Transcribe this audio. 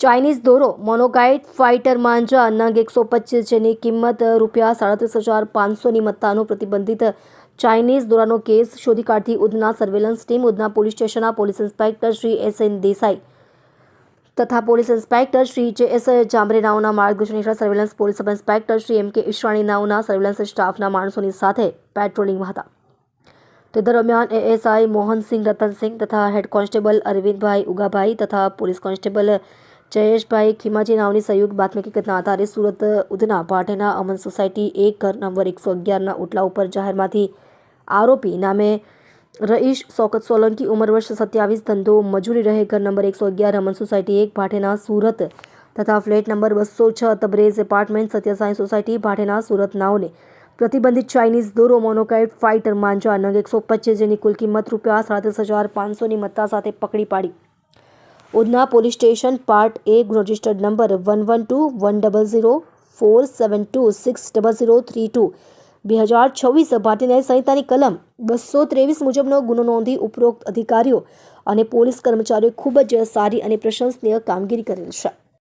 Chinese દોરો. મોનોગાઇટ fighter માંજા. નંગ એકસો પચીસ જેની કિંમત રૂપિયા સાડત્રીસ હજાર પાંચસોની મત્તાનો પ્રતિબંધિત ચાઇનીઝ દોરાનો કેસ શોધી કાઢતી Udhna surveillance team Udhna police સ્ટેશનના police inspector Shri S N Desai તથા પોલીસ ઇન્સ્પેક્ટર શ્રી જે એસ જાંબરે નાઓના માર્ગદર્શન હેઠળ surveillance police sub inspector Shri M K Ishrani નાઓના surveillance સ્ટાફના માણસોની સાથે પેટ્રોલિંગમાં હતા. તે દરમિયાન એએસઆઈ મોહનસિંહ રતનસિંહ તથા હેડ કોન્સ્ટેબલ અરવિંદભાઈ ઉગાભાઈ તથા પોલીસ કોન્સ્ટેબલ જયેશભાઈ ખીમાજી નાવની સંયુક્ત બાતમી હકીકતના આધારે સુરત, ઉધના ભાઠેના અમન સોસાયટી એક ઘર નંબર એકસો અગિયારના ઉટલા ઉપર જાહેરમાંથી આરોપી નામે રઈશ સોકત સોલંકી ઉંમર વર્ષ સત્યાવીસ, ધંધો મજૂરી રહે ઘર નંબર એકસો અગિયાર, અમન સોસાયટી એક ભાટેના સુરત તથા ફ્લેટ નંબર બસો છ, તબરેઝ એપાર્ટમેન્ટ, સત્યસાઈ સોસાયટી ભાટેના સુરત નાઓને પ્રતિબંધિત ચાઇનીઝ દોરો મોનોકાઇટ ફાઇટર માંજા નંગ એકસો પચીસ જેની કુલ કિંમત રૂપિયા સાડત્રીસ હજાર પાંચસોની મત્તા સાથે પકડી પાડી. Udhna police station part A registered number one one two one double zero four seven two six double zero three two બે હજાર છવ્વીસ ભારતીય ન્યાય સંહિતાની કલમ બસો ત્રેવીસ મુજબનો ગુનો નોંધી ઉપરોક્ત અધિકારીઓ અને પોલીસ કર્મચારીઓ ખૂબ જ સારી અને પ્રશંસનીય કામગીરી કરેલ છે.